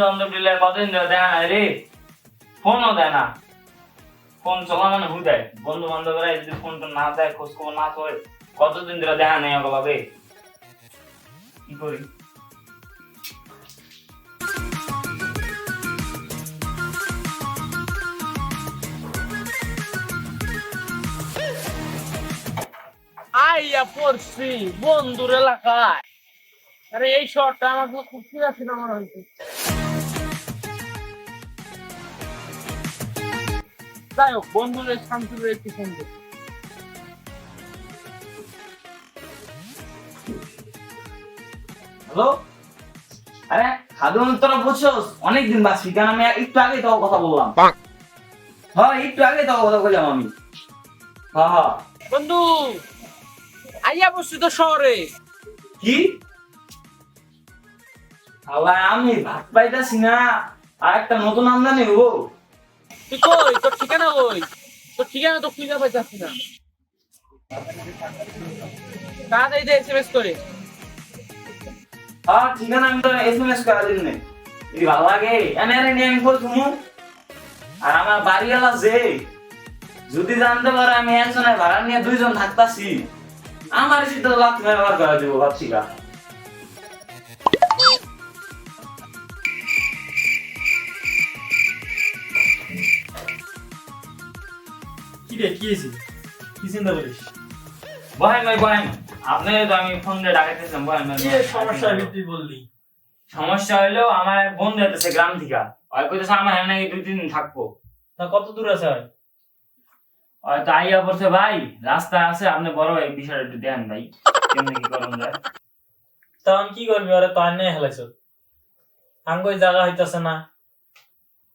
বন্ধু দিলে কতদিন মানে কতদিন ধরে দেখা নেই কি করি? আইয়া পড়ছি বন্ধুর এলাকায়। আরে, এই শহরটা আমার খুব চিরাচিনা মনে হয়েছে। যাই হোক বন্ধুর একটু সুন্দর হ্যালো? আরে সাধু তোরা বুঝছোস অনেকদিন বাঁচবি কারণ আমি একটু আগে তো কথা বললাম। হ্যাঁ একটু আগে তো কথা বললাম আমি। হ্যাঁ হ্যাঁ। বন্ধু আইয়া বসছি তো শহরে। কি? আল্লাহ আমি ভাত পাইতাছি না আর একটা নতুন আমদানি হব। কই? তোর ঠিকানা কই? তোর ঠিকানা তো খুঁজে পাইতাছি না। তাড়াতাড়ি দে এসএমএস করে। হ্যাঁ ঠিকানা আমি তো এস এম এস করা দিন যদি ভালো লাগে, এনে এনে নিয়ে আমি কই তুমি আর আমার বাড়িওয়ালা যে, যদি জানতে পারে আমি একজনের ভাড়া নিয়ে দুইজন থাকতাছি, আমার সিদ্ধ লাখ ব্যবহার করা দিব ভাবছি রে কি হয়েছে? কি চিন্তা করিস? বহেন ভাই বহেন। তো আমি ফোন দিয়ে ডাকাইতেছিলাম বহেন ভাই। কি সমস্যা তুই বললি? সমস্যা হইল আমার এক বন্ধু গ্রাম থেকে। কইতেছে আমার নাকি দুই তিন দিন থাকব। তা কত দূর আছে হয়তো আইয়া পড়ছে ভাই রাস্তা আছে আপনি বড় ভাই বিষয়টা একটু দেন ভাই কেমনি কি করুন যায়। তখন কি করবি আরে তো আইনে হেলাইছ? আঙ্গই জায়গা হইতাছে না।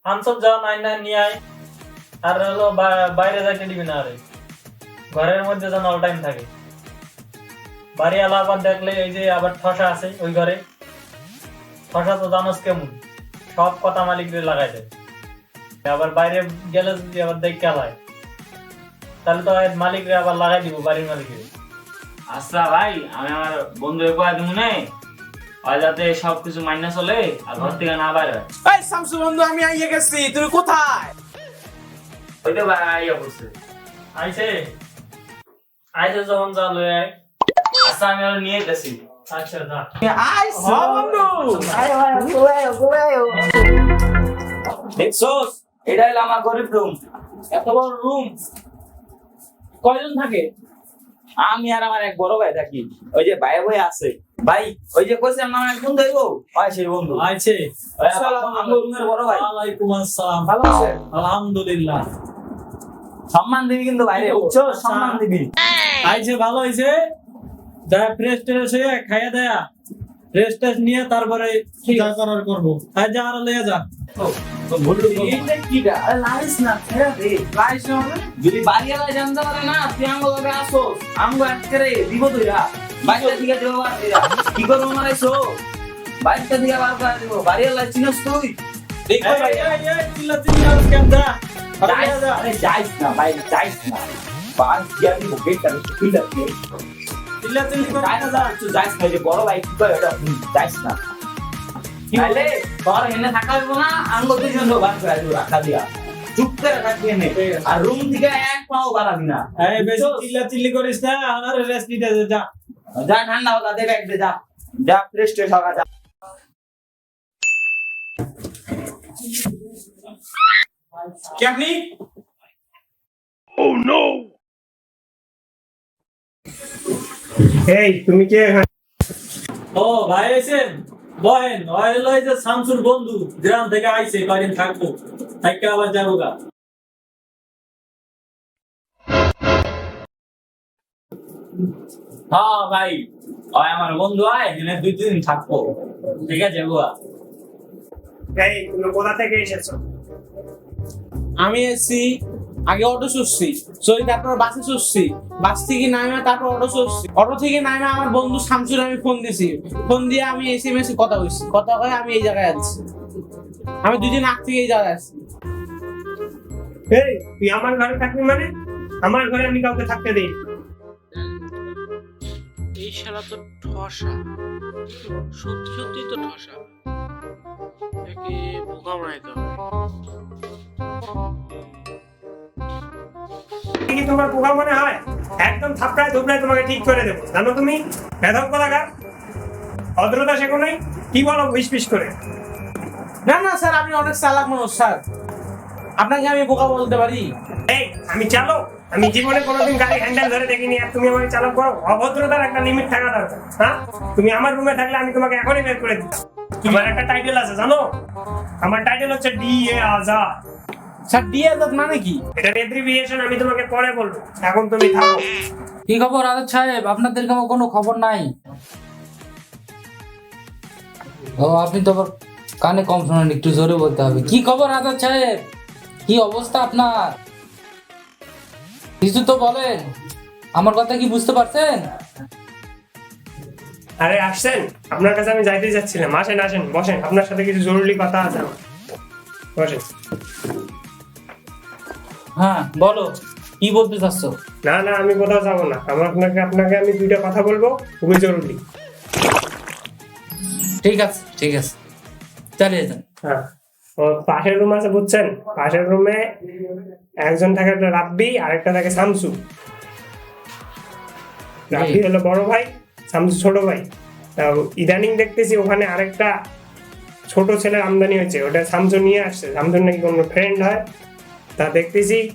আনসব যাও নাই না নিয়ে আয়। আর হলো বাইরে যাইতে দিবি না আরে। ঘরের মধ্যে যেন অল টাইম থাকে। বাড়ি আলা আবার দেখলে এই যে আবার ঠসা আছে ওই ঘরে। ঠসা তো জানোস কেমন? সব কথা মালিকদের লাগাই দেয়। আবার বাইরে গেলে যদি আবার দেখ খেলায় তাহলে তো মালিকরে আবার লাগাই দিব বাড়ির মালিকের। আচ্ছা ভাই আমি আমার বন্ধু কয়ে দিব নে। ওই যাতে সবকিছু মাইনা চলে আর ঘর থেকে না বাইরে। হয়। এই শামসু বন্ধু আমি আইয়া গেছি। তুমি কোথায়? ওইটা ভাই আইয়া পড়ছে আইছে। আইছে যখন যা লয়ে আয়। আচ্ছা আমি আর নিয়ে গেছি। আচ্ছা যা। হ্যাঁ বন্ধু। দেখছোস এটা হলো আমার গরিব রুম এত বড় রুম কয়জন থাকে? আমি আর আমার এক বড় ভাই থাকি। ওই যে ভাই ভাই আছে। ভাই ওই যে কইছে আমার এক বন্ধু হইবো ভাই সেই বন্ধু আমার- আমার রুমের বড় ভাই। ওয়ালাইকুম আসসালাম। ভালো আছে? আলহামদুলিল্লাহ। সম্মান দিবি কিন্তু বাইরে বুঝছ সম্মান দিবি আইছে ভালো হইছে যা ফ্রেশ ট্রেশ হয়ে খাইয়া দেয়া ফ্রেশ ট্রেশ নিয়ে তারপরে যা করার করব আর যা আর লইয়া যা এইটা কিটা? আরে লাইস না, ছেড়ে দে। লাইস না মানে? যদি বাড়িওয়ালা জানতে পারে না তুই আঙ্গ লগে আসোস আঙ্গ আটকে দিব তুইরা বাইরটা থেকে দেবো কি করব মারাইছো বাইরটা থেকে বার করে দিব বাড়িওয়ালা চিনস তুই দেখো ভাই চিল্লা চিল্লি আরে যাইস না ভাই যাইস না বাস দিয়া দিব গেটটা খুলে দিয়ে চিল্লা চিল্লি করে যাইস না তুই যাইস না এই যে বড় ভাই কি করে এটা যাইস না। তাহলে তোর এনে থাকা হইব না আঙ্গ দুইজন বার করে দিব রাখা দিয়া চুপ করে যা যা ঠান্ডা যা যা কে আপনি এই তুমি কে এখানে? ও ভাই আইছেন বহেন হয়েছে শামসুর বন্ধু। গ্রাম থেকে আইছে কয়দিন থাকব। থাকতে আবার যাব গা। হ্যাঁ ভাই। ওই আমার বন্ধু আয় এখানে দুই তিন দিন থাকব। ঠিক আছে বুয়া। এই তুমি কোথা থেকে এসেছ? আমি এসছি আগে অটো চড়ছি চড়ি তারপর বাসে চড়ছি বাস থেকে নামে তারপর অটো চড়ছি অটো থেকে নামে আমার বন্ধু শামসুর আমি ফোন দিছি। ফোন দিয়ে আমি এসএমএস কথা বলছি। কথা কয়ে আমি এই জায়গায় আছি। আমি দুদিন আগ থেকে এই জায়গায় আছি। এই তুই আমার ঘরে থাকবি মানে? আমার ঘরে আমি কাউকে থাকতে দিই এই শালা তো ঠসা। সত্যি সত্যি তো ঠসা। একে বোকা বানাইতে হবে। কি কি তোমার পোকা মনে হয়? একদম থাপড়ায় ধুপড়ায় তোমাকে ঠিক করে দেবো। জানো তুমি? বেধক কোথাকার ভদ্রতা শেখো নাই? কি বলো বিশ করে? না না স্যার আপনি অনেক চালাক মানুষ স্যার। আপনাকে আমি বোকা বলতে পারি? এই আমি চালো আমি জীবনে কোনোদিন গাড়ি হ্যান্ডেল ধরে দেখিনি আর তুমি আমাকে চালক করো অভদ্রতার একটা লিমিট থাকা দরকার হ্যাঁ? তুমি আমার রুমে থাকলে আমি তোমাকে এখনই বের করে দিতাম। তোমার একটা টাইটেল আছে জানো? আমার টাইটেল হচ্ছে D A Azad sir DA মানে কি? এটার এব্রিভিয়েশন আমি তোমাকে পরে বলব। এখন তুমি থাকো কি খবর আজাদ সাহেব? আপনাদের কেমন কোনো খবর নাই? ও আপনি তো আবার কানে কম শোনেন একটু জোরে বলতে হবে। কি খবর আজাদ সাহেব? কি অবস্থা আপনার? কিছু তো বলেন। আমার কথা কি বুঝতে পারছেন? আরে আসছেন? আপনার কাছে আমি যাইতে যাচ্ছিলাম আসেন আসেন বসেন। আপনার সাথে কিছু জরুরি কথা আছে আমার। বসেন। হ্যাঁ বলো কি বলতে চাচ্ছ? না না আমি কোথাও যাব না। আমার আপনাকে আপনাকে আমি দুইটা কথা বলব খুবই জরুরি। ঠিক আছে ঠিক আছে। চালিয়ে যান। হ্যাঁ। পাশের রুম আছে বুঝছেন? পাশের রুমে একজন থাকে রাব্বি আরেকটা থাকে শামসু। রাব্বি হলো বড় ভাই শামসু ছোট ভাই। তা ইদানিং দেখতেছি ওখানে আরেকটা ছোট ছেলের আমদানি হয়েছে। ওটা শামসু নিয়ে আসছে। শামসুর নাকি কোনো ফ্রেন্ড হয়। তা দেখতেছি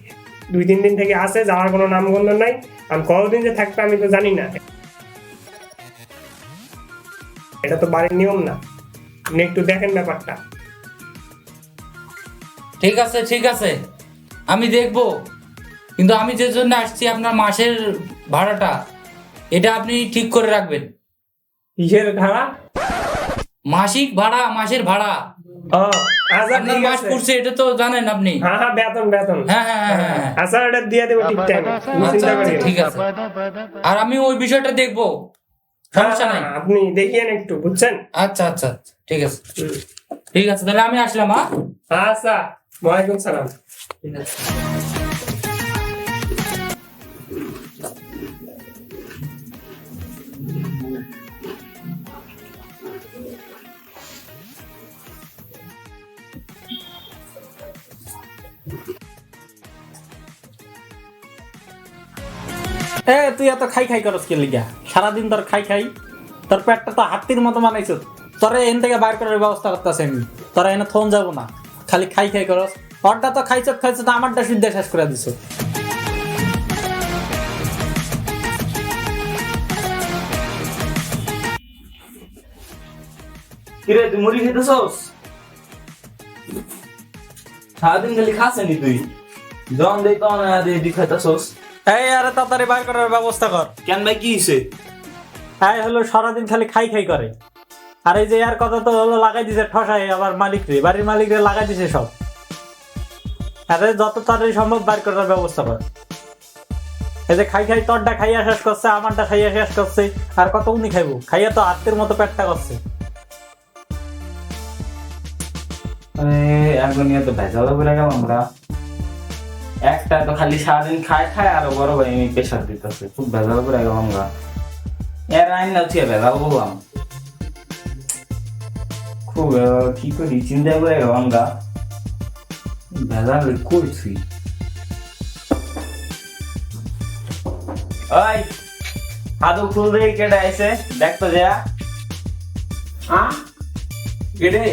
দুই তিন দিন থেকে আসে যাওয়ার কোনো নামগন্ধ নাই। আর কতদিন যে থাকবে আমি তো জানি না। এটা তো বাড়ির নিয়ম না। আপনি একটু দেখেন ব্যাপারটা। ঠিক আছে ঠিক আছে। আমি দেখব। কিন্তু আমি যে জন্য আসছি আপনার মাসের ভাড়াটা এটা আপনি ঠিক করে রাখবেন। কিসের ধারা মাসিক ভাড়া মাসের ভাড়া। আপনার মাস পড়ছে এটা তো জানেন আপনি। হ্যাঁ হ্যাঁ বেতন বেতন। হ্যাঁ হ্যাঁ হ্যাঁ হ্যাঁ আচ্ছা ওটা দিয়ে দেবো ঠিক টাইমে আচ্ছা আচ্ছা ঠিক আছে। আর আমি ওই বিষয়টা দেখব। সমস্যা নাই। আপনি দেখিয়েন একটু বুঝছেন? আচ্ছা আচ্ছা আচ্ছা, ঠিক আছে। ঠিক আছে তাহলে আমি আসলাম হ্যাঁ? আচ্ছা ওয়ালাইকুম সালাম। ঠিক আছে। এ, তুই এত খাই খাই করস কে লিগা? সারাদিন তোর খাই খাই। তোর পেটটা তো হাতির মতো বানাইছ। তোরে এন থেকে বাইর করার ব্যবস্থা করতেছে আমি। তোরা এনে থন যাব না। খালি খাই খাই করস। ওরটা তো খাইছ খাইছ তো আমারটা শুদ্ধ শেষ করে দিছ। কিরে, তুই মুড়ি খেতেছস? সারাদিন খালি খাসেনি তুই? জন দেই তো না দে দি খাইতেছস। এই আরে তাড়াতাড়ি বাইর করার ব্যবস্থা কর। কেন ভাই কি এই হলো সারাদিন খালি খাই খাই করে। আর এই যে আর কথা তো হলো লাগাই দিছে ঠসাই আবার মালিক রে বাড়ির মালিক রে লাগাই দিছে সব। আরে যত তাড়াতাড়ি সম্ভব বাইর করার ব্যবস্থা কর। এই যে খাই খাই তোরটা খাইয়া শেষ করছে আমারটা খাইয়া শেষ করছে আর কত উনি খাইবো? খাইয়া তো হাতের মতো পেটটা করছে। আরে এখন নিয়ে তো ভেজাল করে গেলাম আমরা। একটা তো খালি সারাদিন খায় খায় আর বড় ভাই আমি প্রেশার দিতেছে। খুব ভেজাল করে আমরা। এর আইন না তুই ভেজাল বললাম খুব কি করি, চিন্তা করে আমরা। ভেজাল করছি ওই হাদু খুল দেখি কেটে আইছে? দেখ তো যা। হ্যাঁ কেটে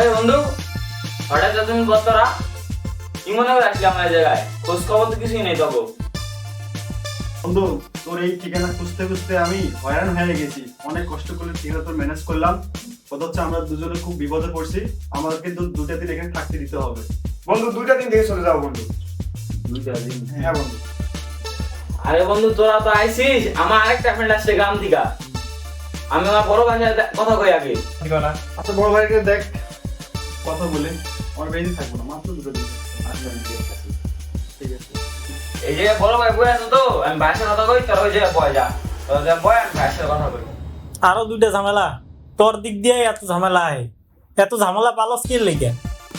আরে বন্ধু হঠাৎ এত তুমি বতরা কি মনে করে আসলে আমার জায়গায়? খোঁজ খবর তো কিছুই নেই তখন বন্ধু তোর এই ঠিকানা খুঁজতে খুঁজতে আমি হয়রান হয়ে গেছি। অনেক কষ্ট করে ঠিকানা তোর ম্যানেজ করলাম। কথা হচ্ছে আমরা দুজনে খুব বিপদে পড়ছি। আমাদের কিন্তু দুটা দিন এখানে থাকতে দিতে হবে। বন্ধু দুইটা দিন থেকে চলে যাও বন্ধু। দুইটা দিন? হ্যাঁ বন্ধু। আরে বন্ধু তোরা তো আইছিস আমার আরেকটা ফ্রেন্ড আসছে গ্রাম থেকে। আমি আমার বড় ভাইয়ের কথা কই আগে। আচ্ছা বড় ভাইকে দেখ। কথা বলে আমার বেশি থাকব না মাত্র দুটো দিন। আসবেন ঠিক আছে? এই যে বড় ভাই বই আছে তো আমি ভাইয়ের কথা কই তোর ওই যে বয় যা তোর যে বয় আমি ভাইয়ের কথা কই। আরও দুইটা ঝামেলা। তোর দিক দিয়ে এত ঝামেলা আয় এত ঝামেলা পালস কি লেগে?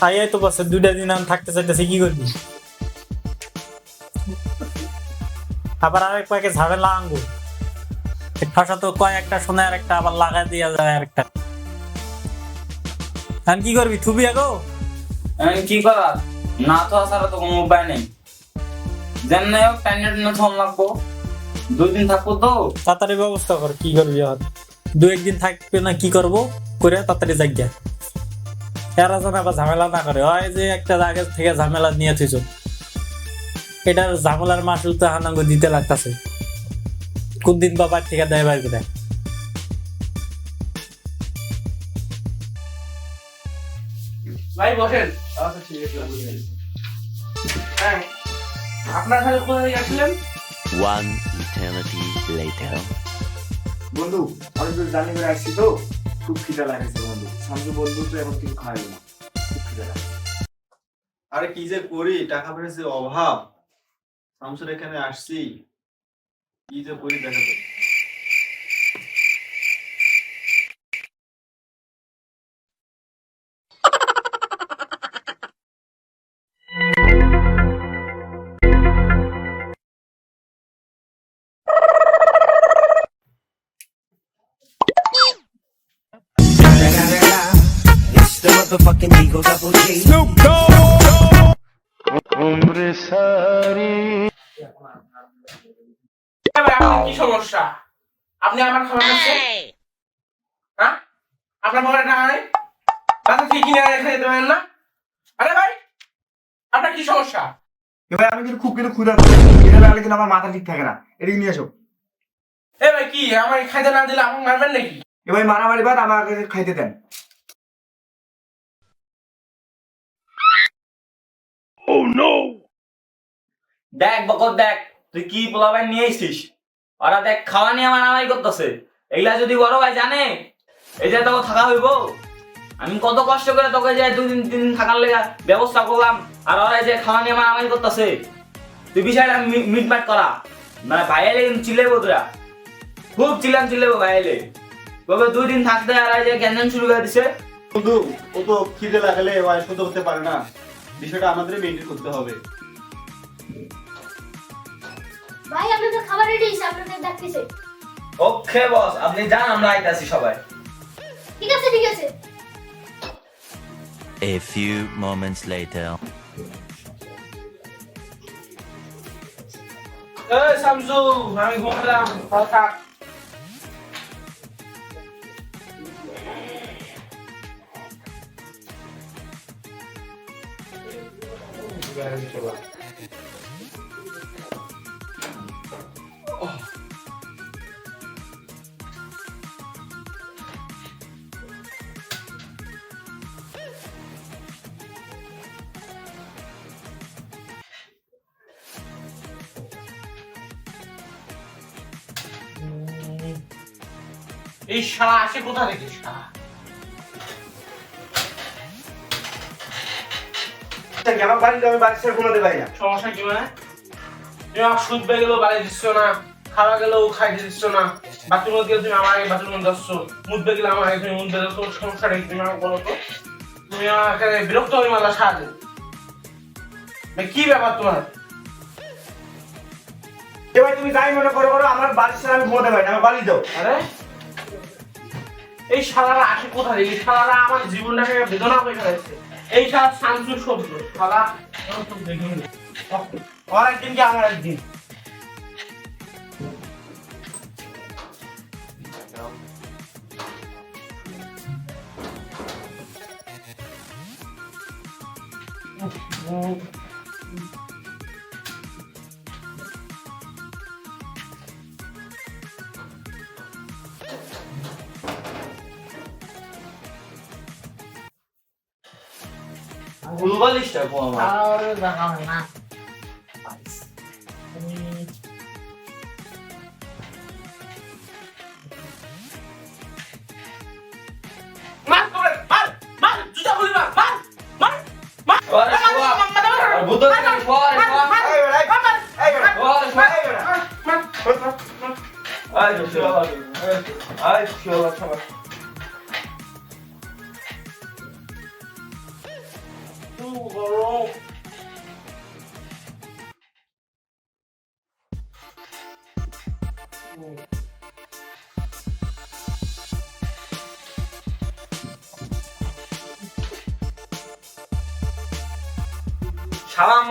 আই তো বসে দুইটা দিন আমি থাকতে চাইতেছি কি করবি? আবার আরেক পাকে ঝামেলা আঙ্গুর। ঠসা তো কয় একটা শোনে আর একটা আবার লাগাই দিয়া যায় আরেকটা। এখন কি করবি? থুবি আগো কি করার? না তো আসার তো কোনো উপায় নেই। যেন নাই হোক টাইনে টাইনে থম লাগবো। দুই দিন থাকব তো। তাড়াতাড়ি ব্যবস্থা কর কি করবি আর? দু একদিন থাকবে না কি করব? করে তাড়াতাড়ি জায়গা এরা যেন আবার ঝামেলা না করে। হয় যে একটা জায়গা থেকে ঝামেলা নিয়ে থুইছ। এটার ঝামেলার মাসুল তো হানাঙ্গ দিতে লাগতাছে। কোন দিন বাবার থেকে দেয় বাইর করে ভাই বসেন। আচ্ছা ঠিক আছে হ্যাঁ আপনার সাথে কোথায় আসলেন One eternity later. বন্ধু অনেক দূর জার্নি করে আসছি তো। খুব খিদা লাগছে বন্ধু। শান্ত বন্ধু তো এখন কিছু খাইবে না। খুব খিদা লাগছে। আরে কি যে করি টাকা পয়সার যে অভাব। শামসুর এখানে আসছি। কি যে করি দেখা কি সমস্যা? আপনি আমার খাবার খাচ্ছেন? হ্যাঁ? আপনার পকেটে টাকা নেই বাসা থেকে কিনে এনে খেয়ে দেবেন না? আরে ভাই আপনার কি সমস্যা? এবার আমি কিন্তু খুব কিন্তু ক্ষুধা খিদা লাগলে কিন্তু আমার মাথা ঠিক থাকে না। এদিকে নিয়ে আসো। এ ভাই কি? আমার খাইতে না দিলে আমাকে মারবেন নাকি? এবার মারামারি বাদ আমাকে খাইতে দেন। দেখ বকর দেখ তুই কি পোলাবাই নিয়ে এসছিস ওরা দেখ খাওয়া নিয়ে আমার আমাই করতেছে। এইগুলা যদি বড় ভাই জানে এই যে তোকে থাকা হইব। আমি কত কষ্ট করে তোকে যে দুই দিন তিন দিন থাকার লেগে ব্যবস্থা করলাম আর ওরা এই যে খাওয়া নিয়ে আমার আমাই করতেছে। তুই বিষয়টা মিটমাট করা। মানে ভাইয়ালে চিল্লেবো তোরা। খুব চিল্লান চিল্লেবো ভাইয়ালে তোকে দুই দিন থাকতে আর এই যে গ্যাঞ্জান শুরু করে দিছে। বন্ধু ও তো খিদে লাগালে ও সহ্য করতে পারে না। বিষয়টা আমাদের মেনটেন করতে হবে। ভাই আপনাদের খাবার রেডি হয়েছে আপনাদের ডাকতেছে ওকে বস আপনি যান আমরা আইতাছি সবাই। ঠিক আছে ঠিক আছে। A few moments later. এ শামসু আমি ঘুমলাম থাক। এই শালা আসে কোথা থেকে? শালা। আমার বাড়িতে আমি বাড়ি ছেড়ে ঘুমাতে পারি না। সমস্যা কি মানে? তুমি আমার সুদ পেয়ে গেলেও বাড়ি দিচ্ছ না খাওয়া গেলেও খাইতে দিচ্ছ না বাথরুমে গেলে তুমি আমার আগে বাথরুমে যাচ্ছ মুদবে গেলে আমার আগে তুমি মুদবে যাচ্ছ সমস্যাটা কি তুমি আমাকে বলো তো। তুমি আমাকে বিরক্ত হয়ে মালা সাহায্য কি ব্যাপার তোমার? এবার তুমি যাই মনে করো করো আমার বাড়ি ছেড়ে আমি ঘুমাতে পারি না আমার বাড়ি দাও। আরে? এই শালারা আসে কোথা থেকে এই শালারা আমার জীবনটাকে বেদনা করে ফেলেছে। এই শালা শব্দ শালা ওর একদিন কি আমার একদিন। ভুলবালিশটা কো আমার আর দেখাও না মার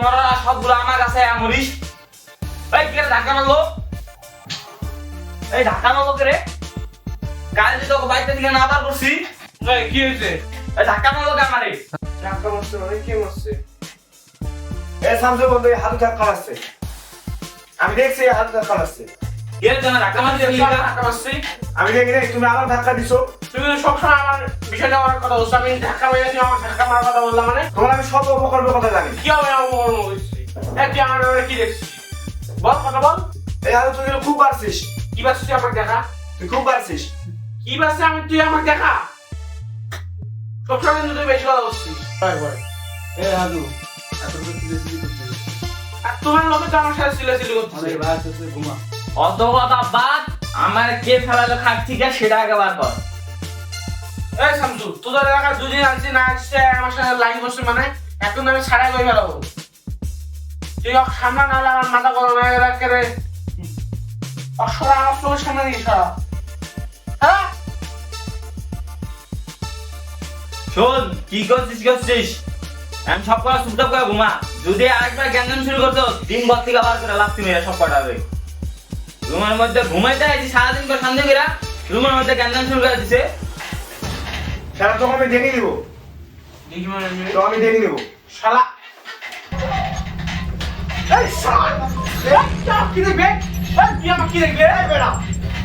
মরার সবগুলো আমার কাছে এই কে ধাক্কা মারলো? এই ধাক্কা মারলো কে রে? কাল যে তোকে দিকে না করছি। কি হয়েছে? এই ধাক্কা মারলো কে আমারে? ধাক্কা মারছে মানে কি মারছে? এই সামসু বন্ধু হাত ধাক্কা মারছে আমি দেখছি হাত ধাক্কা আছে। কে রে ধাক্কা মারছি আমি ধাক্কা মারছি আমি দেখি তুমি আমার ধাক্কা দিছো। তুমি সবসময় আমার বিষয়টা আমার কথা বলছো আমি ধাক্কা মেরেছি আমার ধাক্কা মারার কথা বললাম মানে? তোমার আমি সব অপকর্মের কথা জানি। কি হবে আমার হয়েছে? তুই আমার ব্যাপারে কি দেখছিস? বল কথা বল। এই হাতু তুই খুব পারছিস কি বাসছিস আমাকে দেখা? তুই খুব পারছিস কি বাসছে আমি তুই আমাকে দেখা? সবসময় কিন্তু তুই বেশি কথা বলছিস। এ হাদু এত আর তোমার লোকে তো আমার সাথে সিলেসিলি করতেছে ঘুমা। অত কথা বাদ আমার কে ফেলালো খাট সেটা আগে বার কর। এই তোদের এলাকার দুদিন না আসছে আমার সাথে লাইন করছে মানে এখন আমি বই বেরোবো তুই ওর সামনে না আমার মাথা গরম হয়ে গেল অসরা আমার চোখের সামনে দিয়ে সরা হ্যাঁ? শোন, কি করছিস করছিস? আমি সব কটা চুপচাপ করে ঘুমা। যদি আরেকবার গ্যাঞ্জাম শুরু করতো ভর থেকে বার করে লাগতে মেরে সব কটা হবে। রুমের মধ্যে ঘুমাইতে আছি সারাদিন করে সন্ধ্যে করে রুমের মধ্যে গ্যাঞ্জাম শুরু করে দিছে। সেটা তোকে আমি দেখে নিবো। দেখি মানে তো আমি দেখে নিবো। শালা। এই শালা তা কি দেখবে? এই কি আমার কি দেখবে? এই বেড়া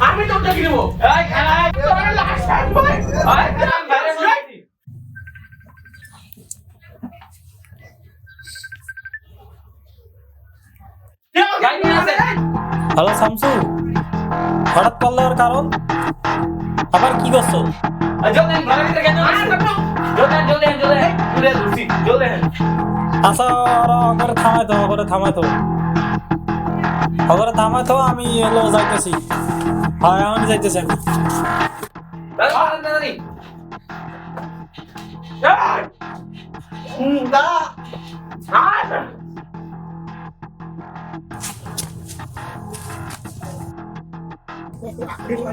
আমি তো দেখি নেব। এই খালা এই, তোর লাশ থাকবে এই। গাড়ি নিয়ে আসে। হ্যালো শামসু হঠাৎ করলে ওর কারণ? আবার কি করছ। আচ্ছা ওরা থামাই তো থামাই তো থামাই তো আমি এলো যাইতেছি। হ্যাঁ আমি যাইতেছি আমি তাড়াতাড়ি,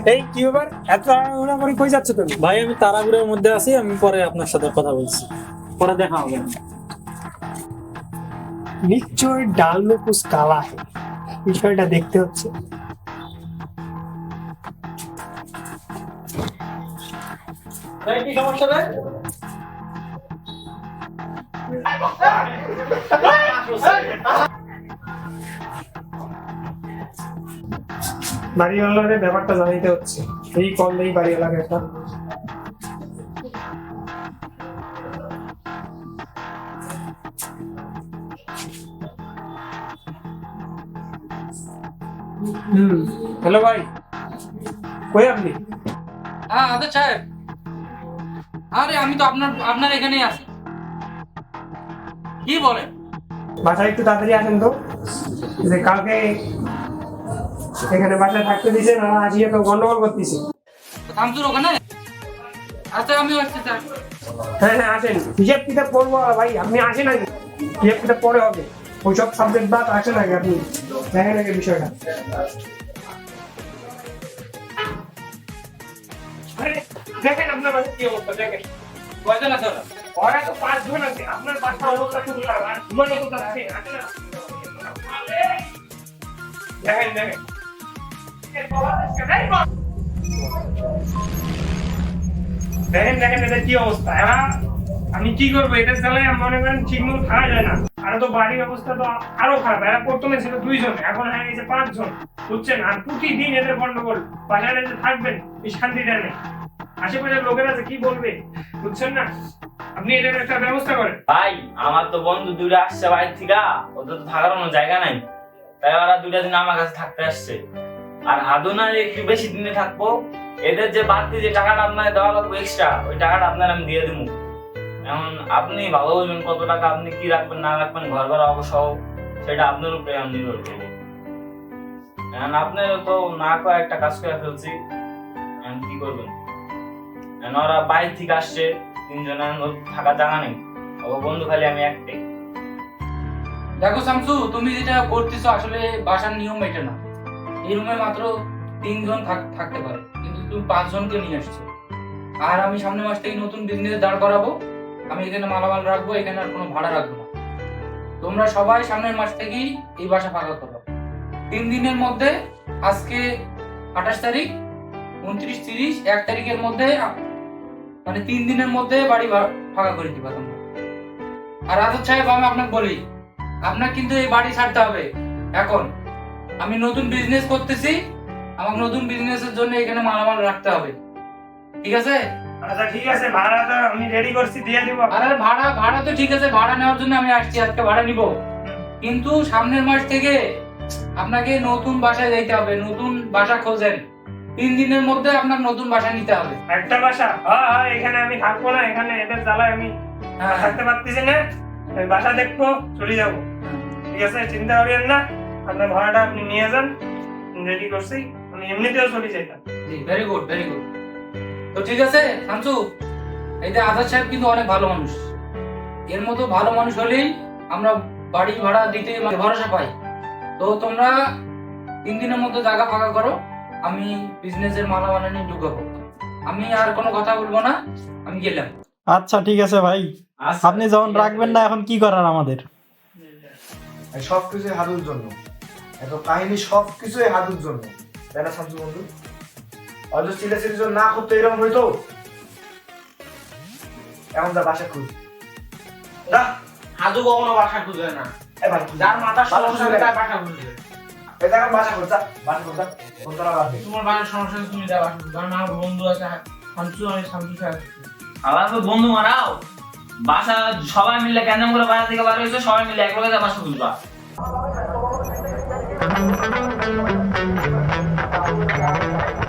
এই! কি ব্যাপার? এত তাড়াহুড়া করে কই যাচ্ছ তুমি? ভাই আমি তারাগুড়ের মধ্যে আছি আমি পরে আপনার সাথে কথা বলছি। পরে দেখা হবে। নিশ্চয় ডাল মে কুছ কালা है বিষয়টা দেখতে হচ্ছে। কি সমস্যা রে? বাড়িওয়ালারে ব্যাপারটা জানাইতে হচ্ছে। এই কল দেই বাড়িওয়ালাকে একটা। হুম হ্যালো ভাই। কই আপনি? হ্যাঁ আদর সাহেব। আরে আমি তো আপনার আপনার এখানেই আছি। কি বলেন? বাসায় একটু তাড়াতাড়ি আসেন তো। যে কালকে এখানে বাসায় থাকতে দিয়েছেন আর আজকে তো গন্ডগোল করতেছি। শামসুর ওখানে? আচ্ছা আমি আসছি স্যার। হ্যাঁ হ্যাঁ আসেন। হিসাব কিতাব করব ভাই আপনি আসেন আগে। হিসাব কিতাব পরে হবে। ওইসব সাবজেক্ট বাদ আসেন আগে আপনি। দেখেন আগে বিষয়টা। দেখেন আপনার বাসায় কি অবস্থা দেখেন। কয়জন আছে ওরা? ওরা তো পাঁচজন আছে। আপনার বাসার অবস্থা আর আছে দেখেন দেখেন। দেখেন দেখেন এটা কি অবস্থা এরা আমি কি করব? এটা চালাই মনে করেন ঠিক মতো থাকা যায় না। আর তো বাড়ির অবস্থা তো আরও খারাপ। এরা প্রথমে ছিল দুইজন, এখন হয়ে গেছে পাঁচজন, বুঝছেন? আর প্রতিদিন এদের গন্ডগোল যে থাকবেন, এই আশেপাশের লোকেরা কি বলবে, বুঝছেন না? আপনি এটার একটা ব্যবস্থা করেন। ভাই, আমার তো বন্ধু দুইটা আসছে বাইরে থেকে, ওদের তো থাকার কোনো জায়গা নাই। তাই ওরা দুইটা দিন আমার কাছে থাকতে আসছে। আর আদুনার একটু বেশি দিনে থাকব। এদের যে বাড়তি যে টাকাটা আপনার দেওয়া লাগবে এক্সট্রা ওই টাকাটা আপনার আমি দিয়ে দেবো। এখন আপনি ভালো বুঝবেন কত টাকা আপনি কি রাখবেন, না রাখবেন, ঘর ঘর অবসহ সেটা আপনার উপরে আমি নির্ভর করব। এখন আপনার তো না করে একটা কাজ করে ফেলছি, এখন কি করবেন? এখন ওরা বাইরে থেকে আসছে তিনজনের থাকা জায়গা নেই ও বন্ধু খালি আমি একটাই। দেখো শামসু, তুমি যেটা করতেছো আসলে বাসার নিয়ম এটা না। এই রুমে মাত্র তিনজন থাক- থাকতে পারে। কিন্তু তুমি পাঁচজনকে নিয়ে আসছো। আর আমি সামনের মাস থেকে নতুন বিজনেস দাঁড় করাবো। আমি এখানে মালামাল রাখব, এখানে আর কোনো ভাড়া রাখব না। তোমরা সবাই সামনের মাস থেকেই এই বাসা ফাঁকা করো। তিন দিনের মধ্যে আজকে আঠাশ তারিখ, উনত্রিশ তিরিশ, এক তারিখের মধ্যে মানে তিন দিনের মধ্যে বাড়ি ফাঁকা করে দিবা তোমরা। আর আজাদ সাহেব, আমি আপনাকে বলি আপনার কিন্তু এই বাড়ি ছাড়তে হবে। এখন আমি নতুন বিজনেস করতেছি আমাকে নতুন বিজনেসের জন্য এখানে মালামাল রাখতে হবে। ঠিক আছে? আচ্ছা ঠিক আছে ভাড়া তো আমি রেডি করছি দিয়ে দিব আরে ভাড়া ভাড়া তো ঠিক আছে ভাড়া নেওয়ার জন্য আমি আসছি আজকে ভাড়া নিব। কিন্তু সামনের মাস থেকে আপনাকে নতুন বাসায় যাইতে হবে নতুন বাসা খোঁজেন। তিন দিনের মধ্যে আপনার নতুন বাসা নিতে হবে। একটা বাসা? হ্যাঁ হ্যাঁ এখানে আমি থাকব না এখানে এদের জ্বালায় আমি হ্যাঁ। থাকতে পারতেছি না। বাসা দেখব চলে যাব। ঠিক আছে চিন্তা করিয়েন না। আপনার ভাড়াটা আপনি নিয়ে যান রেডি করছি। আমি এমনিতেও চলে যাইতাম জি ভেরি গুড ভেরি গুড তো ঠিক আছে শামসু এই যে আজাদ সাহেব কিন্তু অনেক ভালো মানুষ। এর মতো ভালো মানুষ হলেই আমরা বাড়ি ভাড়া দিতে মানে ভরসা পাই। তো তোমরা তিন দিনের মধ্যে জায়গা ফাঁকা করো আমি বিজনেসের মালামাল নিয়ে ঢুকাবো। আমি আর কোনো কথা বলব না আমি গেলাম। আচ্ছা ঠিক আছে ভাই। আপনি যখন রাখবেন না এখন কি করার আমাদের? সবকিছু হারুর জন্য। এত কাহিনী সব কিছুই হাদুর জন্য। তাই না শামসু বন্ধু? অথচ চিল্লাচিল্লির জন্য না করতে এরকম হইতো? এখন যা বাসা খুঁজ। যা। হাজু কখনো বাসা খুঁজে না। এবার যার মাথা সমস্যা খুঁজে তার বাসা খুঁজবে এই দেখেন বাসা খুঁজ যা। বাসা খুঁজ যা। ফোন করা বাদ দে। তোমার বাসার সমস্যা তুমি যাবা কারণ আমার বন্ধু আছে শামসু আমি শামসু সাহেব আবার তো বন্ধু মারাও। বাসা সবাই মিলে কেন করে বাসা থেকে বার হয়েছে সবাই মিলে এক লগে বাসা খুঁজবা। Thank you.